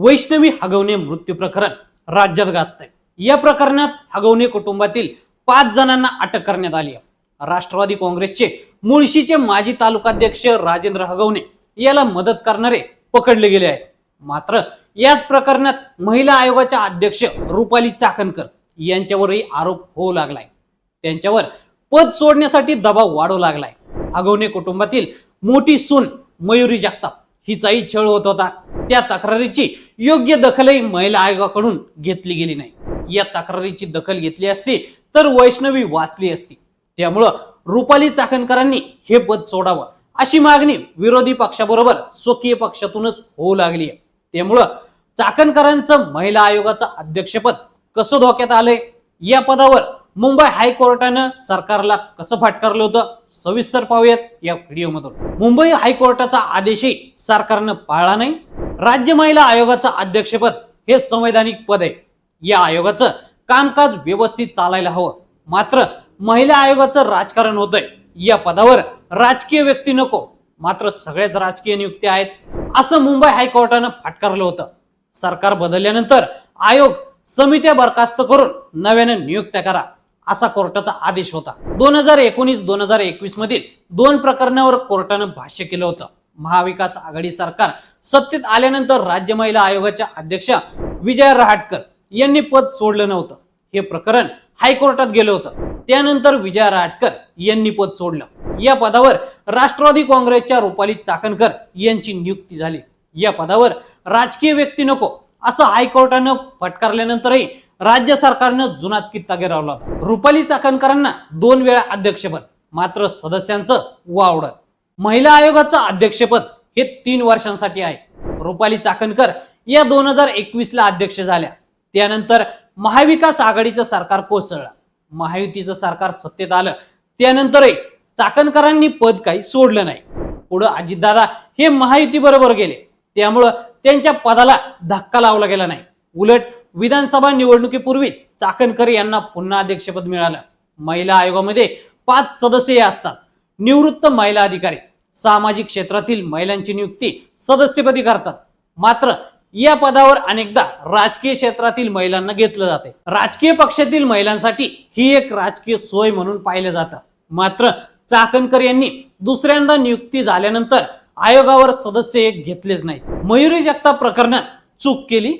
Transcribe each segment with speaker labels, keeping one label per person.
Speaker 1: वैष्णवी हगवणे मृत्यू प्रकरण राज्यात गाजतंय. या प्रकरणात हगवणे कुटुंबातील पाच जणांना अटक करण्यात आली आहे. राष्ट्रवादी काँग्रेसचे मुळशीचे माजी तालुकाध्यक्ष राजेंद्र हगवणे याला मदत करणारे पकडले गेले आहेत. मात्र याच प्रकरणात महिला आयोगाच्या अध्यक्ष रुपाली चाकणकर यांच्यावरही आरोप होऊ लागलाय. त्यांच्यावर पद सोडण्यासाठी दबाव वाढू लागलाय. हगवणे कुटुंबातील मोठी सून मयुरी जगताप हिचाही छळ होत होता. त्या तक्रारीची योग्य दखलही महिला आयोगाकडून घेतली गेली नाही. या तक्रारीची दखल घेतली असती तर वैष्णवी वाचली असती. त्यामुळं रुपाली चाकणकरांनी हे पद सोडावं. अशी मागणी विरोधी पक्षाबरोबर स्वकीय पक्षातूनच होऊ लागली आहे. त्यामुळं चाकणकरांचं महिला आयोगाचं अध्यक्षपद कसं धोक्यात आलंय? या पदावर मुंबई हायकोर्टानं सरकारला कसं फाटकारलं होतं? सविस्तर पाहूयात या व्हिडिओमधून. मुंबई हायकोर्टाचा आदेशही सरकारनं पाळला नाही. राज्य महिला आयोगाचं अध्यक्षपद हे संवैधानिक पद आहे. या आयोगाचं कामकाज व्यवस्थित चालायला हवं. मात्र महिला आयोगाचं राजकारण होतंय. या पदावर राजकीय व्यक्ती नको. मात्र सगळ्याच राजकीय नियुक्त्या आहेत. असं मुंबई हायकोर्टानं फाटकारलं होतं. सरकार बदलल्यानंतर आयोग समित्या बरखास्त करून नव्यानं नियुक्त्या करा असा कोर्टाचा आदेश होता. दोन हजार एकोणीस दोन हजार एकवीस मधील दोन प्रकरणावर कोर्टानं भाष्य केलं होतं. महाविकास आघाडी सरकार सत्तेत आल्यानंतर राज्य महिला आयोगाच्या अध्यक्षा विजया रहाटकर यांनी पद सोडलं नव्हतं. हे प्रकरण हायकोर्टात गेलं होतं. त्यानंतर विजया रहाटकर यांनी पद सोडलं. या पदावर राष्ट्रवादी काँग्रेसच्या रुपाली चाकणकर यांची नियुक्ती झाली. या पदावर राजकीय व्यक्ती नको असं हायकोर्टानं फटकारल्यानंतरही राज्य सरकारनं जुनाच कित्ता गिरावला होता. रुपाली चाकणकरांना दोन वेळा अध्यक्षपद मात्र सदस्यांचं वावडं. महिला आयोगाचं अध्यक्षपद हे तीन वर्षांसाठी आहे. रुपाली चाकणकर या दोन हजार एकवीस ला अध्यक्ष झाल्या. त्यानंतर महाविकास आघाडीचं सरकार कोसळलं. महायुतीचं सरकार सत्तेत आलं. त्यानंतरही चाकणकरांनी पद काही सोडलं नाही. पुढं अजितदादा हे महायुती बरोबर गेले. त्यामुळं त्यांच्या पदाला धक्का लावला गेला नाही. उलट विधानसभा निवडणुकीपूर्वी चाकणकर यांना पुन्हा अध्यक्षपद मिळालं. महिला आयोगामध्ये पाच सदस्य असतात. निवृत्त महिला अधिकारी. सामाजिक क्षेत्रातील महिलांची नियुक्ती सदस्यपदी करतात. मात्र या पदावर अनेकदा राजकीय क्षेत्रातील महिलांना घेतलं जाते. राजकीय पक्षातील महिलांसाठी ही एक राजकीय सोय म्हणून पाहिलं जातं. मात्र चाकणकर यांनी दुसऱ्यांदा नियुक्ती झाल्यानंतर आयोगावर सदस्य एक घेतलेच नाही मयुरी जगताप प्रकरणात चूक केली.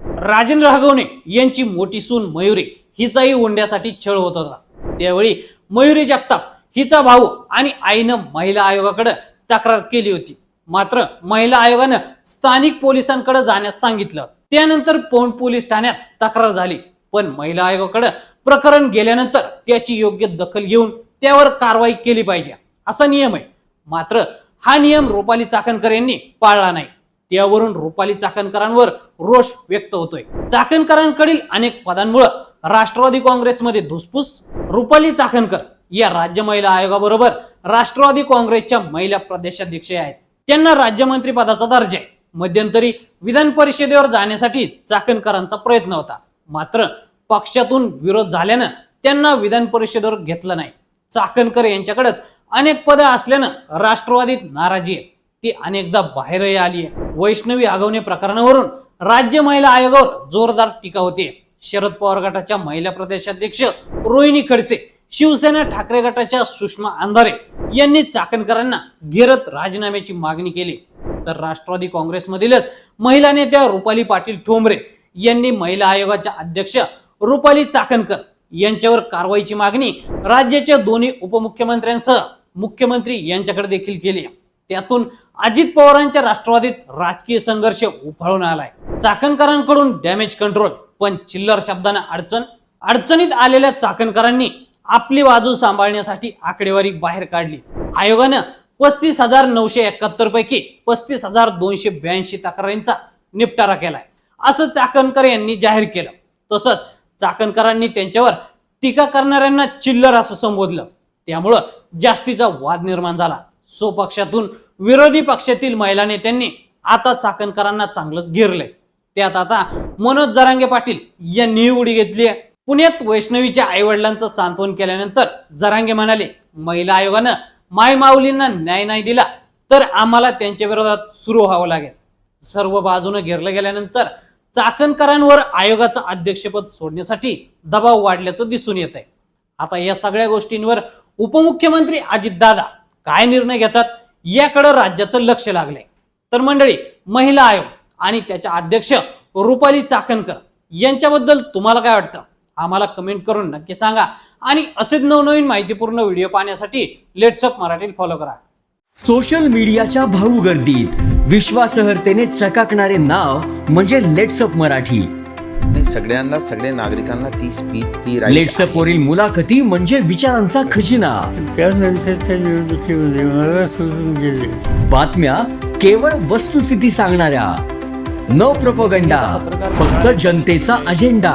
Speaker 1: राजेंद्र हगवणे यांची मोठी सून मयुरी. हिचाही ओंड्यासाठी छळ होत होता. त्यावेळी मयुरी जगताप हिचा भाऊ आणि आईनं महिला आयोगाकडे तक्रार केली होती. मात्र महिला आयोगानं स्थानिक पोलिसांकडे जाण्यास सांगितलं. त्यानंतर पौंड पोलीस ठाण्यात तक्रार झाली. पण महिला आयोगाकडे प्रकरण गेल्यानंतर त्याची योग्य दखल घेऊन त्यावर कारवाई केली पाहिजे. असा नियम आहे. मात्र हा नियम रुपाली चाकणकर यांनी पाळला नाही. त्यावरून रुपाली चाकणकरांवर रोष व्यक्त होतोय. चाकणकरांकडील अनेक पदांमुळे राष्ट्रवादी काँग्रेसमध्ये धुसफूस रुपाली चाकणकर या राज्य महिला आयोगाबरोबर राष्ट्रवादी काँग्रेसच्या महिला प्रदेशाध्यक्ष आहेत. त्यांना राज्यमंत्री पदाचा दर्जा आहे. मध्यंतरी विधान परिषदेवर जाण्यासाठी चाकणकरांचा प्रयत्न होता. मात्र पक्षातून विरोध झाल्यानं त्यांना विधान परिषदेवर घेतलं नाही. चाकणकर यांच्याकडेच अनेक पदं असल्यानं राष्ट्रवादीत नाराजी आहे. ती अनेकदा बाहेरही आली आहे. वैष्णवी आगवणे प्रकरणावरून राज्य महिला आयोगावर जोरदार टीका होते. शरद पवार गटाच्या महिला प्रदेशाध्यक्ष रोहिणी खडसे शिवसेना ठाकरे गटाच्या सुषमा अंधारे यांनी चाकणकरांना गिरत राजीनाम्याची मागणी केली. तर राष्ट्रवादी काँग्रेसमधीलच महिला नेत्या रुपाली पाटील ठोंबरे यांनी महिला आयोगाच्या अध्यक्ष रुपाली चाकणकर यांच्यावर कारवाईची मागणी राज्याच्या दोन्ही उपमुख्यमंत्र्यांसह मुख्यमंत्री यांच्याकडे देखील केली. त्यातून अजित पवारांच्या राष्ट्रवादीत राजकीय संघर्ष उफाळून आलाय. चाकणकरांकडून डॅमेज कंट्रोल पण चिल्लर शब्दानं अडचण अडचणीत आलेल्या चाकणकरांनी आपली बाजू सांभाळण्यासाठी आकडेवारी बाहेर काढली. आयोगानं पस्तीस हजार नऊशे एकाहत्तर पैकी पस्तीस हजार दोनशे ब्याऐंशी तक्रारींचा निपटारा केलाय. असं चाकणकर यांनी जाहीर केलं. तसंच चाकणकरांनी त्यांच्यावर टीका करणाऱ्यांना चिल्लर असं संबोधलं. त्यामुळं जास्तीचा वाद निर्माण झाला. स्वपक्षातून विरोधी पक्षातील महिला नेत्यांनी आता चाकणकरांना चांगलंच घेरलंय. त्यात आता मनोज जरांगे पाटील यांनी उडी घेतली आहे. पुण्यात वैष्णवीच्या आईवडिलांचं सांत्वन केल्यानंतर जरांगे म्हणाले महिला आयोगानं माय माऊलींना न्याय नाही दिला तर आम्हाला त्यांच्या विरोधात सुरू व्हावं लागेल. सर्व बाजूनं घेरलं गेल्यानंतर चाकणकरांवर आयोगाचं अध्यक्षपद सोडण्यासाठी दबाव वाढल्याचं दिसून येत आहे आता या सगळ्या गोष्टींवर उपमुख्यमंत्री अजितदादा काय निर्णय घेतात याकडं राज्याचं लक्ष लागलंय. तर मंडळी महिला आयोग आणि त्याच्या अध्यक्ष रुपाली चाकणकर यांच्याबद्दल तुम्हाला काय वाटतं? आम्हाला कमेंट करून नक्की सांगा. आणि असेच नवनवीन माहितीपूर्ण व्हिडिओ पाहण्यासाठी लेट्सअप मराठी फॉलो करा.
Speaker 2: सोशल मीडियाच्या भाऊ गर्दीत विश्वासार्हतेने चकाकणारे नाव म्हणजे लेट्सअप मराठी.
Speaker 3: सगळ्यांना सगळ्या नागरिकांना ती स्पीच ती
Speaker 2: लेट्सअप. वरील मुलाखती म्हणजे विचारांचा खजिना.
Speaker 4: त्यानंतरच्या निवडणुकीमध्ये मला सोडून गेले.
Speaker 2: बातम्या केवळ वस्तुस्थिती सांगणाऱ्या. न प्रपोगंडा फक्त जनतेचा अजेंडा